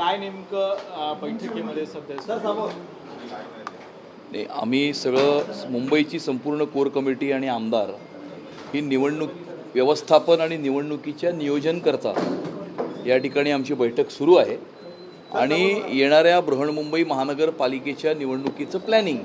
काय नेमकं बैठकीमध्ये सध्या? नाही आम्ही सगळं मुंबईची संपूर्ण कोर कमिटी आणि आमदार ही निवडणूक व्यवस्थापन आणि निवडणुकीच्या नियोजनकरता या ठिकाणी आमची बैठक सुरू आहे. आणि येणाऱ्या बृहन्मुंबई महानगरपालिकेच्या निवडणुकीचं प्लॅनिंग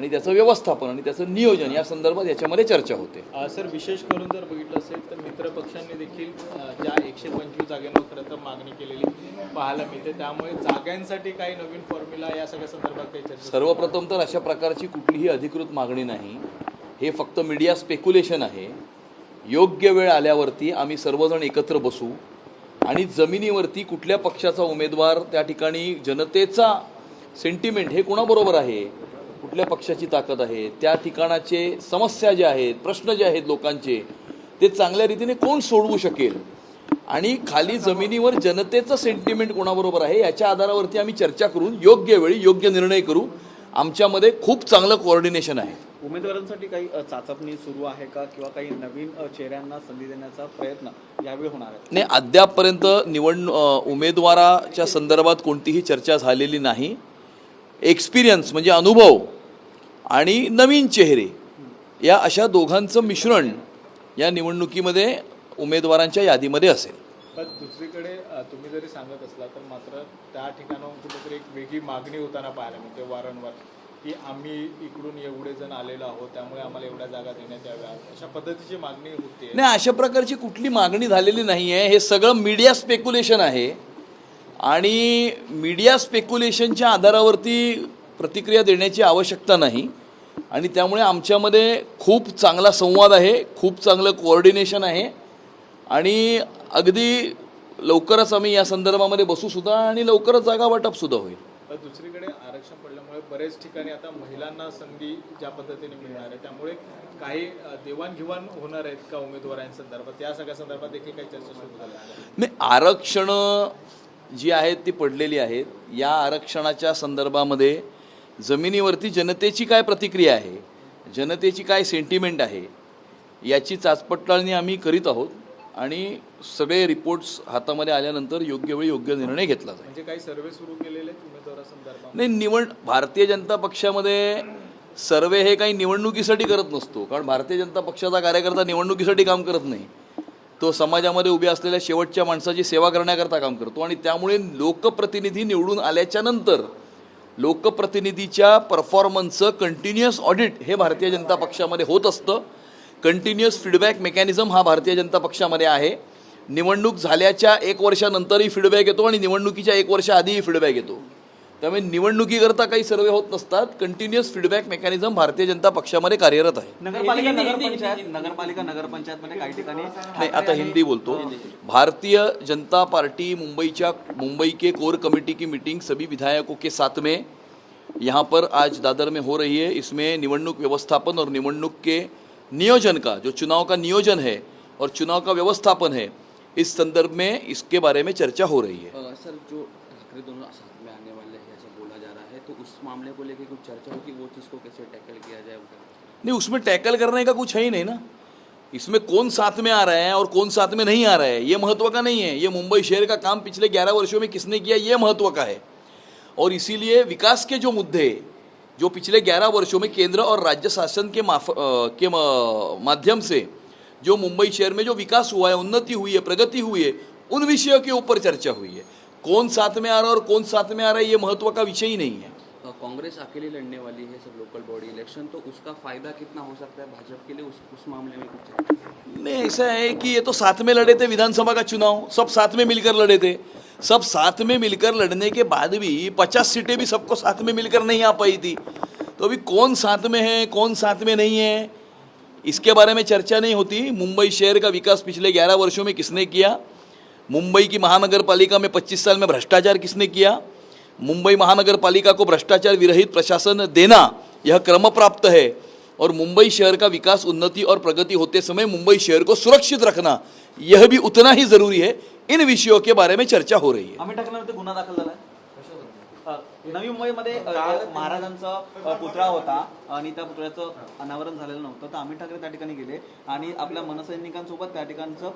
आणि त्याचं व्यवस्थापन आणि त्याचं नियोजन या संदर्भात याच्यामध्ये चर्चा होते. सर विशेष करून जर बघितलं असेल तर मित्र पक्षांनी देखील ज्या एकशे पंचवीस जागांवर खरं तर मागणी केलेली पाहायला मिळते. त्यामुळे जागांसाठी काही नवीन फॉर्म्युला या सगळ्या संदर्भात काही चर्चा सर्वप्रथम तर अशा प्रकारची कुठलीही अधिकृत मागणी नाही. हे फक्त मीडिया स्पेक्युलेशन आहे. योग्य वेळ आल्यावरती आम्ही सर्वजण एकत्र बसू आणि जमिनीवरती कुठल्या पक्षाचा उमेदवार त्या ठिकाणी जनतेचा सेंटिमेंट हे कोणाबरोबर आहे? कुठल्या पक्षाची ताकद आहे त्या ठिकाणाचे समस्या ज्या आहेत प्रश्न जे आहेत लोकांचे ते चांगल्या रीतीने कोण सोडवू शकेल? आणि खाली जमिनीवर जनतेचं सेंटिमेंट कोणाबरोबर आहे याच्या आधारावरती आम्ही चर्चा करून योग्य वेळी योग्य निर्णय करू. आमच्यामध्ये खूप चांगलं कोऑर्डिनेशन आहे. उमेदवारांसाठी काही चाचपणी सुरू आहे का? किंवा काही नवीन चेहऱ्यांना संधी देण्याचा प्रयत्न यावेळी होणार आहे? नाही अद्यापपर्यंत निवड अ, उमेदवाराच्या संदर्भात कोणतीही चर्चा झालेली नाही. एक्सपिरियन्स म्हणजे अनुभव आणि नवीन चेहरे या अशा दोघांचं मिश्रण या निवडणुकीमध्ये उमेदवारांच्या यादीमध्ये असेल. पण दुसरीकडे तुम्ही जरी सांगत असला तर मात्र त्या ठिकाणाहून कुठेतरी एक वेगळी मागणी होताना पाहायला मिळते. वारंवार की आम्ही इकडून एवढे जण आलेलो आहोत त्यामुळे आम्हाला एवढ्या जागा देण्यात याव्या अशा पद्धतीची मागणी होते नाही अशा प्रकारची कुठली मागणी झालेली नाही आहे हे सगळं मीडिया स्पेक्युलेशन आहे. आणि मीडिया स्पेक्युलेशनच्या आधारावरती प्रतिक्रिया देण्याची आवश्यकता नाही. आणि त्यामुळे आमच्यामध्ये खूप चांगला संवाद आहे खूप चांगलं कोऑर्डिनेशन आहे. आणि अगदी लवकरच आम्ही या संदर्भामध्ये बसूसुद्धा आणि लवकरच जागा वाटपसुद्धा होईल. दुसरीकडे आरक्षण पडल्यामुळे बरेच ठिकाणी आता महिलांना संधी ज्या पद्धतीने मिळणार आहे त्यामुळे काही देवाणघेवाण होणार आहेत का उमेदवारांसंदर्भात? या सगळ्या संदर्भात देखील काही चर्चा सुरू आहेत. नाही आरक्षणं जी आहेत ती पडलेली आहेत. या आरक्षणाच्या संदर्भामध्ये जमिनीवरती जनतेची काय प्रतिक्रिया आहे? जनतेची काय सेंटिमेंट आहे? याची चाचपडताळणी आम्ही करीत आहोत आणि सगळे रिपोर्ट्स हातामध्ये आल्यानंतर योग्य वेळी योग्य निर्णय घेतला जाईल. म्हणजे काही सर्वे सुरू केलेले नाही निवड भारतीय जनता पक्षामध्ये सर्वे हे काही निवडणुकीसाठी करत नसतो. कारण भारतीय जनता पक्षाचा कार्यकर्ता निवडणुकीसाठी काम करत नाही. तो समाजामध्ये उभे असलेल्या शेवटच्या माणसाची सेवा करण्याकरता काम करतो. आणि त्यामुळे लोकप्रतिनिधी निवडून आल्याच्यानंतर लोकप्रतिनिधीच्या परफॉर्मन्सचं कंटिन्युअस ऑडिट हे भारतीय जनता पक्षामध्ये होत असतं. कंटिन्युअस फीडबॅक मेकॅनिझम हा भारतीय जनता पक्षामध्ये आहे. निवडणूक झाल्याच्या एक वर्षानंतरही फीडबॅक येतो आणि निवडणुकीच्या एक वर्षाआधीही फीडबॅक येतो. त्यामुळे निवडणुकीकरता काही सर्वे होत नसतात. Continuous feedback mechanism Bharatiya Janata पक्षामध्ये कार्यरत आहे. नगरपालिका नगरपंचायत. नगरपालिका नगरपंचायतमध्ये काही ठिकाणी नहीं आता हिंदी बोलतो. भारतीय जनता पार्टी मुंबईच्या मुंबई के कोर कमेटी की मीटिंग सभी विधायकों के साथ में यहाँ पर आज दादर में हो रही है। इसमें निवडणूक व्यवस्थापन और निवडणूक के नियोजन का जो चुनाव का नियोजन है और चुनाव का व्यवस्थापन है इस संदर्भ में इसके बारे में चर्चा हो रही है। सर जो ठाकरे दोनों साथ में आने वाले हैं ऐसा बोला जा रहा है तो उस मामले को लेकर कुछ चर्चा होगी वो चीज़ को कैसे टैकल किया जाए नहीं, उसमें टैकल करने का कुछ है ही नहीं ना। इसमें कौन साथ में आ रहा है और कौन साथ में नहीं आ रहा है, ये महत्व का नहीं है। ये मुंबई शहर का काम पिछले ग्यारह वर्षों में किसने किया, ये महत्व का है। और इसीलिए विकास के जो मुद्दे, जो पिछले ग्यारह वर्षों में केंद्र और राज्य शासन के माफ़ के माध्यम से जो मुंबई शहर में जो विकास हुआ है, उन्नति हुई है, प्रगति हुई है, उन विषयों के ऊपर चर्चा हुई है। कौन साथ में आ रहा है और कौन साथ में आ रहा है ये महत्व का विषय ही नहीं है। कांग्रेस अकेली लड़ने वाली है सब लोकल बॉडी इलेक्शन तो उसका फ़ायदा कितना हो सकता है भाजपा के लिए उस उस मामले में कुछ? नहीं ऐसा है कि ये तो साथ में लड़े थे विधानसभा का चुनाव सब साथ में मिलकर लड़े थे। सब साथ में मिलकर लड़ने के बाद भी पचास सीटें भी सबको साथ में मिलकर नहीं आ पाई थी। तो अभी कौन साथ में है कौन साथ में नहीं है इसके बारे में चर्चा नहीं होती। मुंबई शहर का विकास पिछले ग्यारह वर्षों में किसने किया? मुंबई की महानगर पालिका में 25 साल में भ्रष्टाचार किसने किया? मुंबई महानगर पालिका को भ्रष्टाचार विरहित प्रशासन देना, यह क्रम प्राप्त है। और मुंबई शहर का विकास, उन्नति और प्रगति होते समय मुंबई शहर को सुरक्षित रखना, यह भी उतना ही ज़रूरी है। इन विषयों के बारे में चर्चा हो रही है। टाकल्यानंतर गुन्हा दाखल नवी मुंबईमध्ये महाराजांचा पुतळा होता आणि त्या पुतळ्याचं अनावरण झालेलं नव्हतं. तर अमित ठाकरे त्या ठिकाणी गेले आणि आपल्या मनसैनिकांसोबत त्या ठिकाणचं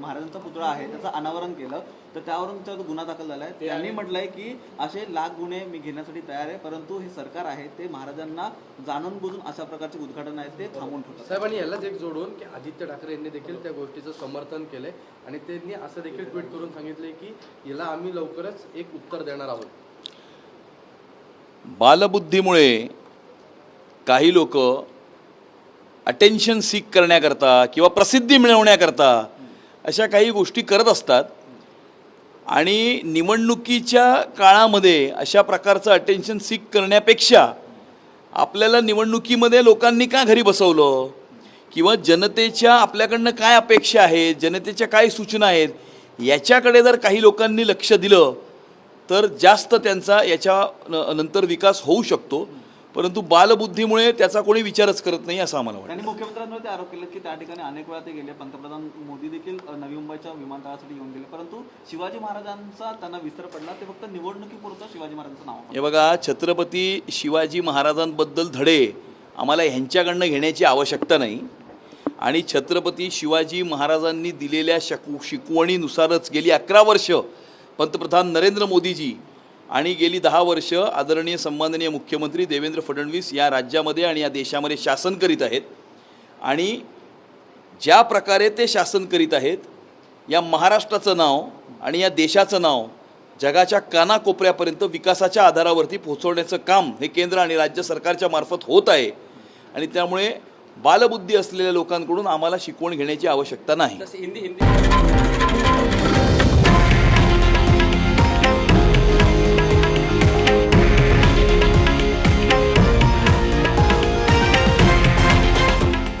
महाराजांचा पुतळा आहे त्याचं अनावरण केलं. तर त्यावरून त्यांच्यावर गुन्हा दाखल झाला आहे त्यांनी म्हटलंय की असे लाख गुन्हे मी घेण्यासाठी तयार आहे परंतु हे सरकार आहे ते महाराजांना जाणून बुजून अशा प्रकारचे उद्घाटन आहेत ते थांबवून ठेवतात. साहेबांनी यालाच एक जोडून की आदित्य ठाकरे यांनी देखील त्या गोष्टीचं समर्थन केलंय आणि त्यांनी असं देखील ट्विट करून सांगितलंय की याला आम्ही लवकरच एक उत्तर देणार आहोत. बालबुद्धीमुळे काही लोक अटेन्शन सीक करण्याकरता किंवा प्रसिद्धी मिळवण्याकरता अशा काही गोष्टी करत असतात. आणि निवडणुकीच्या काळामध्ये अशा प्रकारचं अटेन्शन सीक करण्यापेक्षा आपल्याला निवडणुकीमध्ये लोकांनी का घरी बसवलं? किंवा जनतेच्या आपल्याकडनं काय अपेक्षा आहेत? जनतेच्या काय सूचना आहेत? याच्याकडे जर काही लोकांनी लक्ष दिलं तर जास्त त्यांचा याच्या नंतर विकास होऊ शकतो. परंतु बालबुद्धीमुळे त्याचा कोणी विचारच करत नाही असं आम्हाला वाटतं. त्यांनी मुख्यमंत्र्यांवर ते आरोप केले की त्या ठिकाणी अनेक वेळा ते गेले. पंतप्रधान मोदी देखील नवी मुंबईच्या विमानतळासाठी येऊन गेले. परंतु शिवाजी महाराजांचा त्यांना विसर पडला. ते फक्त निवडणुकीपुरतं शिवाजी महाराजांचं नाव हे बघा छत्रपती शिवाजी महाराजांबद्दल धडे आम्हाला ह्यांच्याकडनं घेण्याची आवश्यकता नाही. आणि छत्रपती शिवाजी महाराजांनी दिलेल्या शकू शिकवणीनुसारच गेली अकरा वर्ष पंतप्रधान नरेंद्र मोदीजी आणि गेली दहा वर्ष आदरणीय सन्माननीय मुख्यमंत्री देवेंद्र फडणवीस या राज्यामध्ये आणि या देशामध्ये शासन करीत आहेत. आणि ज्या प्रकारे ते शासन करीत आहेत या महाराष्ट्राचं नाव आणि या देशाचं नाव जगाच्या कानाकोपऱ्यापर्यंत विकासाच्या आधारावरती पोहोचवण्याचं काम हे केंद्र आणि राज्य सरकारच्या मार्फत होत आहे. आणि त्यामुळे बालबुद्धी असलेल्या लोकांकडून आम्हाला शिकवण घेण्याची आवश्यकता नाही. हिंदी हिंदी.